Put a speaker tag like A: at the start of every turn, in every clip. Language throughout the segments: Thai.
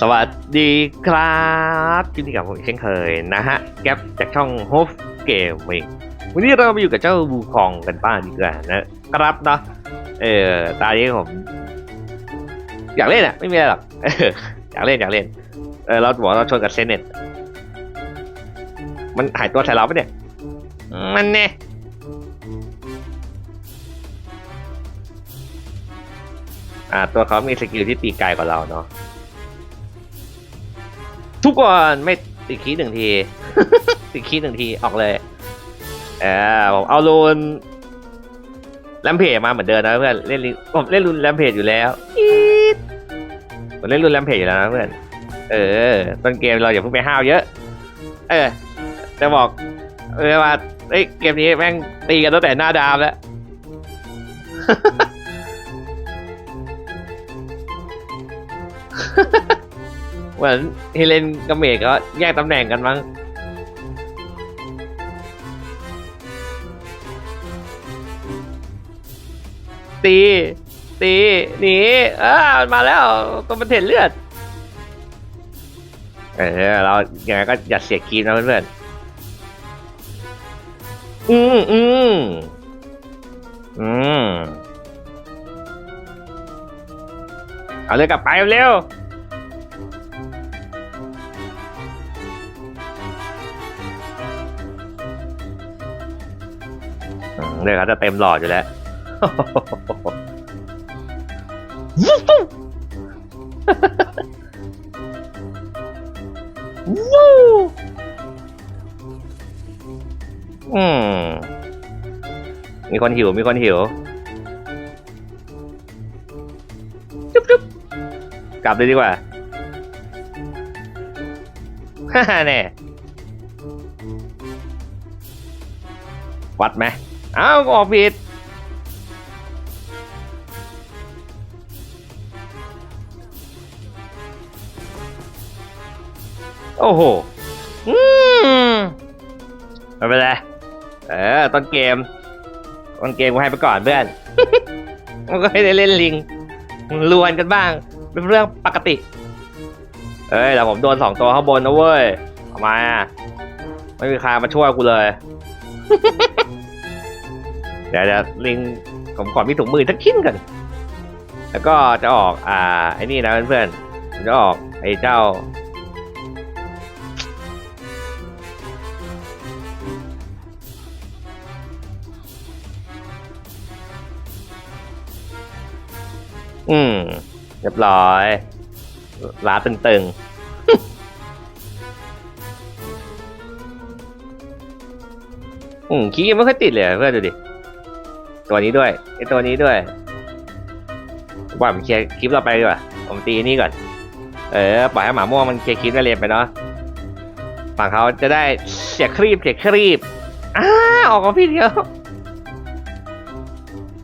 A: สวัสดีครับยินดีกับผมเช่นเคยนะฮะ แก๊ปจากช่อง h o f Gaming วันนี้เรามาอยู่กับเจ้าบูคองกันบ้างดีกว่านะครับเนาะเออตานี้ผม อยากเล่นอะไม่มีอะไรหรอกอยากเล่นอยากเล่น เออเราบอกเราชนกับเซเนตมันหายตัวใส่เราปะเนี่ย มันเนี่ยอ่าตัวเขามีสกิลที่ตีไกลกว่าเราเนาะ ทุกคนไม่ติดคีหนึ่งที ติดคีหนึ่งทีออกเลยเออผมเอาลูนแลมเพจมาเหมือนเดิมนะเพื่อนเล่นลิผมเล่นรุนแลมเพจอยู่แล้วอีดผมเล่นรุนแลมเพจอยู่แล้วนะเพื่อนเออต้นเกมเราอย่าเพิ่งไปห้าวเยอะ เออจะบอกเออว่าเอ้ยเกมนี้แม่งตีกันตั้งแต่หน้าดามแล้ว เหมือนเฮเลนกับเมดก็แยกตำแหน่งกันมั้งตีตีหนีอ่ามันมาแล้วตัวมันเห็นเลือด เออเราอย่างไรก็อย่าเสียคีมนะเพื่อนๆอืมอืมอืมเอาเลยกลับไปเร็ว เดี๋ยวเขาจะเต็มหลอดอยู่แล้ววู้อืม มีคนหิว มีคนหิว จุ๊บจุ๊บกลับเลยดีกว่า ฮ่าฮ่าแน่วัดไหม อ้าวออกผิดโอ้โห อืมไม่เป็นไร เออต้นเกม ต้นเกมกูให้ไปก่อนเพื่อน มันก็ให้ได้เล่นลิงลวนกันบ้าง เป็นเรื่องปกติ เอ้ยแต่ผมโดนสองตัวข้างบนนะเว้ยทำไมอะ ไม่มีใครมาช่วยกูเลย เดี๋ยวเดี๋ยวลิงผมก่อมีถุงมือทักชิ้นกันแล้วก็จะออก อ่าไอ้นี่นะเพื่อนๆจะออกไอ้เจ้า อืมเรียบร้อยล้าตึงๆอืมขี้ยังไม่ค่อยติดเลยเพื่อนดูดิ ตัวนี้ด้วยไอตัวนี้ด้วยว่าผมเคลียร์คลิปเราไปดีกว่าผมตีนี่ก่อน เออปล่อยให้หมาม่วงมันเคลียร์คลิปนักเรียนไปเนาะฝั่งเขาจะได้เสียครีบเสียครีบอ้าออกของพี่เดียว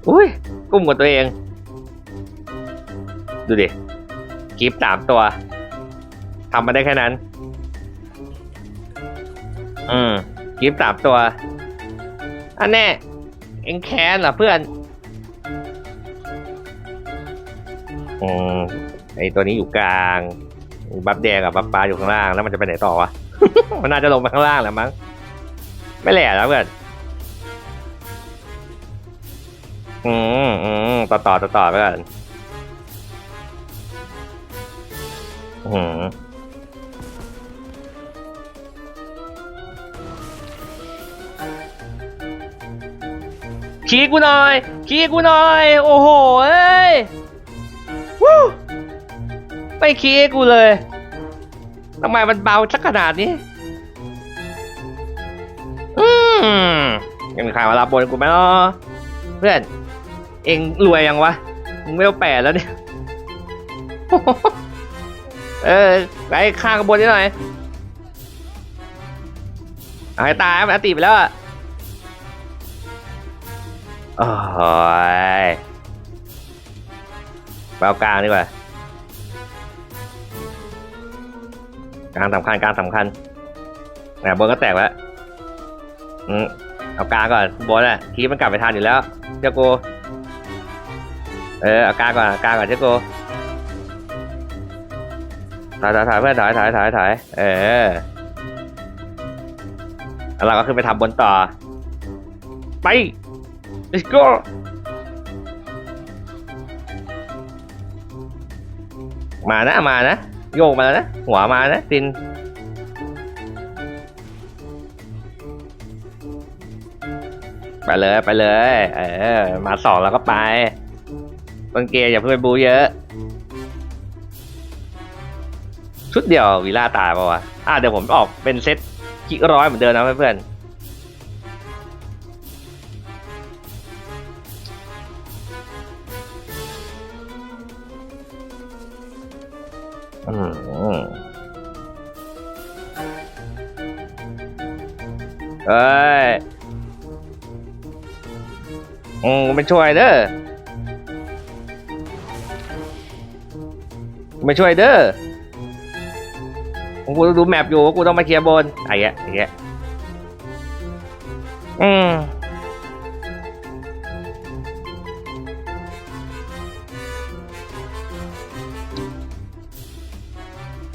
A: อุ้ยกุ้มกับตัวเอง ดูดิคลิปสามตัวทำมาได้แค่นั้น อืมคลิปสามตัว อันแน่ เอ็งแค้นเหรอเพื่อน อืมไอตัวนี้อยู่กลาง บัฟแดงกับบัฟปลาอยู่ข้างล่าง แล้วมันจะไปไหนต่อวะ มันน่าจะลงไปข้างล่างแหล้วมั้ง ไม่แหล่แล้วเพื่อน อืมอืมต่อต่อต่อต่อไปก่อนอืม ขี้กูหน่อย ขี้กูหน่อย โอ้โหเอ้ยวู้ไม่ขี้กูเลยทำไมมันเบาสักขนาดนี้ อืมยังมีใครมารับบนกูไหมเนาะเพื่อน เองรวยยังวะ มึงไม่เอาแปดแล้วเนี่ย เออไปข้างกระบวนนิดหน่อย เอาให้ตายมันอติไปแล้วอะ โอ้ยไปเอากลางดีกว่ากลางสำคัญกลางสำคัญแหมบนก็แตกแล้วอืมเอากลางก่อนบนอะทีมันกลับไปทานอยู่แล้วเจ้าโก เออเอากลางก่อนเอากลางก่อนเจ้าโกูถอยถอยถอยเพื่อนถอยถอยถอยถอยเออแล้วเราก็ขึ้นไปทำบนต่อ ไป let's go มานะ มานะ โยกมาแล้วนะ หัวมานะตินไปเลยไปเลย เออ มาสองแล้วก็ไปต้นเกมอย่าเพิ่งไปบูเยอะ ชุดเดียววีล่าตายปะวะ อะเดี๋ยวผมออกเป็นเซตกิร้อยเหมือนเดิมนะเพื่อนๆ เอ้ยอืมไม่ช่วยเด้อไม่ช่วยเด้อกูดูแมปอยู่กูต้องมาเคลียร์บนไอ้เงี้ยไอ้เงี้ยอืม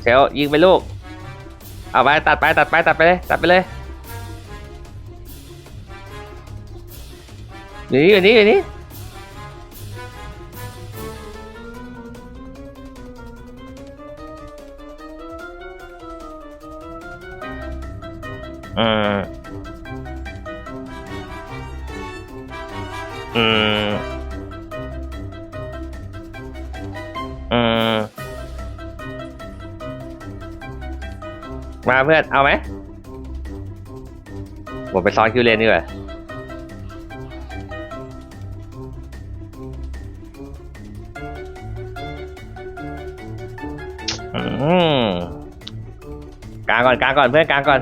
A: เซลยิงไปลูก เอาไปตัดไปตัดไปตัดไปเลยตัดไปเลย อยู่นี่อยู่นี่อยู่นี่อืมอืมอืมมาเพื่อน เอาไหมผมไปซ้อนคิวเลนดีกว่า กลางก่อนกลางก่อนเพื่อนกลางก่อน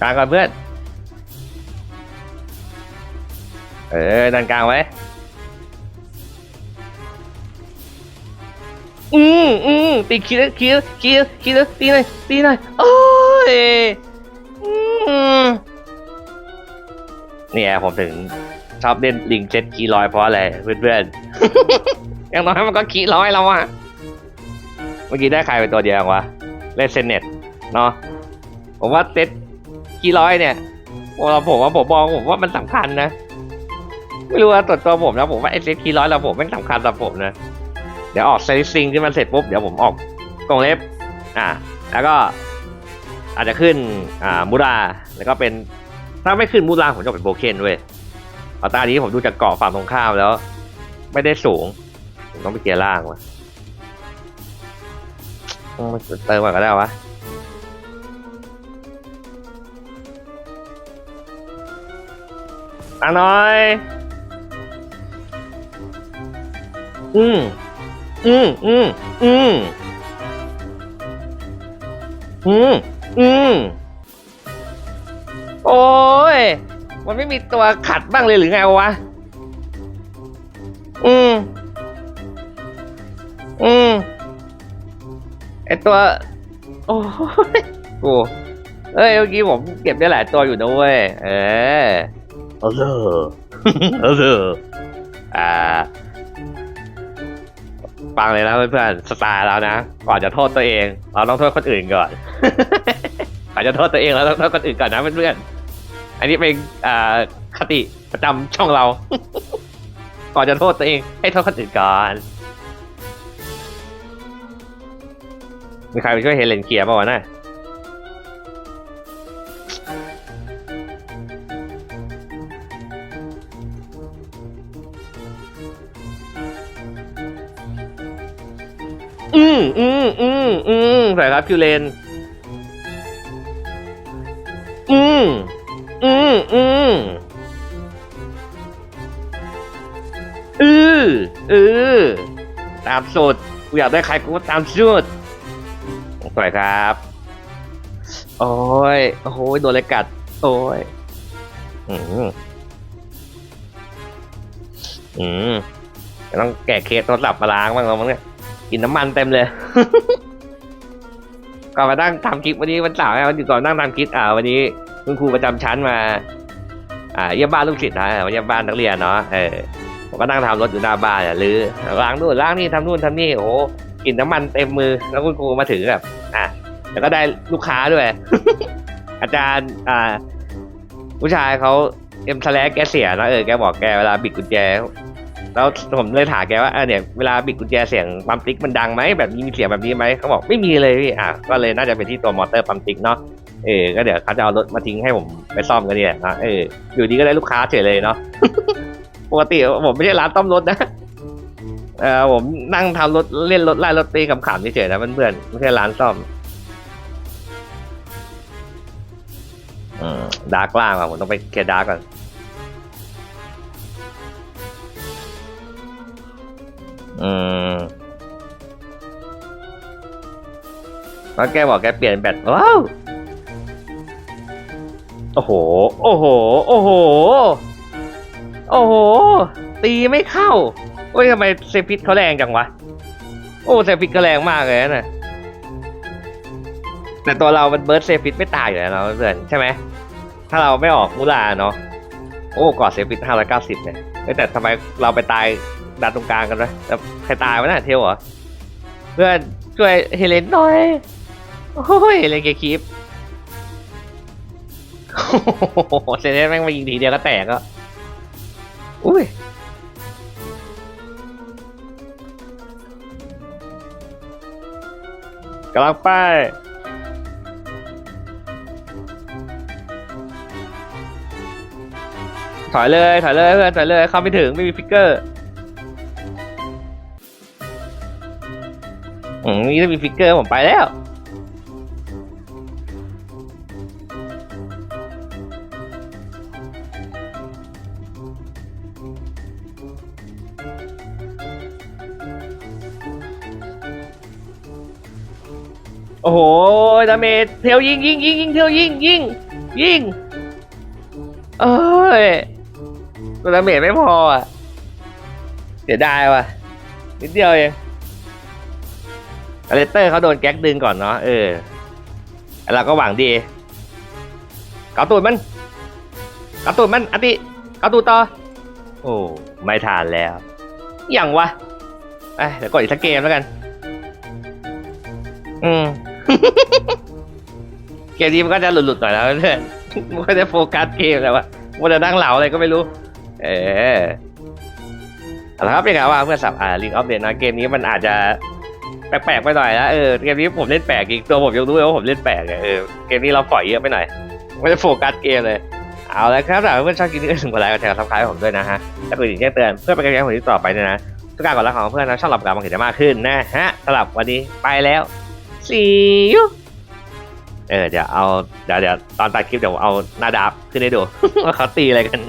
A: กลางก่อนเพื่อน เออดันกลางไว้ อืมอืมตีคิดคิดคิดคิดตีหน่อยตีหน่อยโอ้ยอืมเนี่ยผมถึงชอบเล่นลิงเจ็ตคีร้อยเพราะอะไรเพื่อนๆ อย่างน้อยมันก็คีร้อยแล้วอะเมื่อกี้ได้ใครเป็นตัวเดียววะเล่นเซนเน็ตเนาะผมว่าเซ็ตคีร้อยเนี่ยเราผมว่าผมมองผมว่ามันสำคัญนะ ไม่รู้ว่าตัวตัวผมนะผมว่าไอเซตคีร้อยเราผมเป็นสำคัญสำหรับผมนะเดี๋ยวออกเซตซิงที่มันเสร็จปุ๊บเดี๋ยวผมออกกรงเล็บ อ่า แล้วก็อาจจะขึ้นอ่ามูราแล้วก็เป็นถ้าไม่ขึ้นมูราผมจะเป็นโบเคนเว้ยเอาตานี้ผมดูจากเกาะฝั่งตรงข้ามแล้ว ไม่ได้สูงผมต้องไปเกียร์ล่างวะต้องมาเติมก่อนก็ได้วะอะน้อย อืมอืมอืมอืมอืมอืมโอ้ย มันไม่มีตัวขัดบ้างเลยหรือไงวะ อืม อืม ไอตัว โอ้ยโอ้เอ้ยเมื่อกี้ผมเก็บได้หลายตัวอยู่นะเว้ย เออเออเอออ่าฟังเลยนะเพื่อนๆสไตล์เรานะ ก่อนจะโทษตัวเอง เราต้องโทษคนอื่นก่อน ก่อนจะโทษตัวเองเราต้องโทษคนอื่นก่อนนะเพื่อนๆ อันนี้เป็นอ่าคติประจำช่องเรา ก่อนจะโทษตัวเอง ให้โทษคนอื่นก่อนมีใครไปช่วยเฮเลนเคลียร์ป่าวะน่ะอืมอืมอืมอืมใส่ครับคิวเลน อืมอืมอืม อือตามสูตรกูอยากได้ใครกูก็ตามสูตรสวยครับ โอ้ย โอ้โหโดนเลยกัด โอ้ย อืมอืมจะต้องแกะเคสโทรศัพท์มาล้างบ้างแล้วมั้งเนี่ยกินน้ำมันเต็มเลย ก่อนมานั่งทำคลิปวันนี้วันเสาร์ไงวันอยู่ก่อนนั่งทำคลิปอ่า วันนี้คุณครูประจำชั้นมา อ่า เยี่ยมบ้านลูกศิษย์นะเยี่ยมบ้านนักเรียนเนาะเออ ผมก็นั่งทำรถอยู่หน้าบ้านอะหรือล้างนู่นล้างนี่ทำนู่นทำนี่โอ้โหกลิ่นน้ำมันเต็มมือแล้วคุณครูมาถึงแบบอะแล้วก็ได้ลูกค้าด้วย อาจารย์อ่า ผู้ชายเขาเอ็มทะเลแกเสียนะเออแกบอกแกเวลาบิดกุญแจ แล้วผมเลยถามแกว่าเออเนี่ยเวลาบิดกุญแจเสียงปั๊มติ๊กมันดังไหมแบบนี้มีเสียงแบบนี้ไหมเขาบอกไม่มีเลยพี่อะก็เลยน่าจะเป็นที่ตัวมอเตอร์ปั๊มติ๊กเนาะเออก็เดี๋ยวเขาจะเอารถมาทิ้งให้ผมไปซ่อมกันเนี่ยนะเอออยู่ดีก็ได้ลูกค้าเฉยเลยเนาะ ปกติผมไม่ใช่ร้านต้อมรถนะเออผมนั่งทำรถเล่นรถไล่รถตีขำๆเฉยๆนะเพื่อนๆไม่ใช่ร้านซ่อมดาร์กล่างอะผมต้องไปเคลียร์ดาร์กก่อนอืมแล้วแกบอกแกเปลี่ยนแบตว้าว โอ้โห โอ้โห โอ้โห โอ้โห ตีไม่เข้าโอ้ยทำไมเซฟิตเขาแรงจังวะ โอ้เซฟิตก็แรงมากเลยนะแต่ตัวเรามันเบิร์ดเซฟิตไม่ตายอยู่แล้วเนาะเพื่อนใช่ไหม ถ้าเราไม่ออกมูลาเนาะ โอ้กอดเซฟิตห้าร้อยเก้าสิบเนี่ยแต่ทำไมเราไปตายดันตรงกลางกันวะแล้วใครตายวะน่ะเทลเหรอ เพื่อนช่วยเฮเลนหน่อย โอ้ยเฮเลนเกคีปโอ้โหเซเลนแม่งมายิงทีเดียวก็แตกก็ อุ้ยกำลังไปถอยเลยถอยเลยเพื่อนถอยเลยเข้าไม่ถึงไม่มีฟิกเกอร์อืมนี่ถ้ามีฟิกเกอร์ผมไปแล้ว โอ้โหดาเมจเทลยิงยิงยิงยิงเทลยิงยิงยิงเอ้ยตัวดาเมจไม่พออะเสียดายว่ะนิดเดียวเองอเลสเตอร์เขาโดนแก๊กดึงก่อนเนาะเออเราก็หวังดีเกาตูดมันเกาตูดมันอติเกาตูดต่อโอ้ไม่ทานแล้วอย่างวะเอ้ยเดี๋ยวกดอีกสักเกมแล้วกัน อืม เกมนี้มันก็จะหลุดๆหน่อยแล้วเพื่อนมันก็จะโฟกัสเกมแล้ววะมันจะนั่งเหลาอะไรก็ไม่รู้ เออเอาละครับเป็นไงว่าเพื่อนสับอ่าลิงออฟเดนนะเกมนี้มันอาจจะแปลกๆไปหน่อยนะเออเกมนี้ผมเล่นแปลกอีกตัวผมยังรู้เลยว่าผมเล่นแปลกเออเกมนี้เราปล่อยเยอะไปหน่อยไม่ได้โฟกัสเกมเลยเอาละครับถ้าเพื่อนชอบคลิปนี้ถึงกดไลค์กดแชร์กดซับสไครต์ผมด้วยนะฮะและกดติดแจ้งเตือนเพื่อเป็นกำลังใจผมที่ต่อไปด้วยนะทุกการกดไลค์ของเพื่อนนะช่องหลับการมองเห็นได้มากขึ้นนะฮะสำหรับวันนี้ไปแล้ว see you เออเดี๋ยวเอาเดี๋ยวเดี๋ยวตอนตัดคลิปเดี๋ยวเอาหน้าดาบขึ้นให้ดู ว่าเขาตีอะไรกัน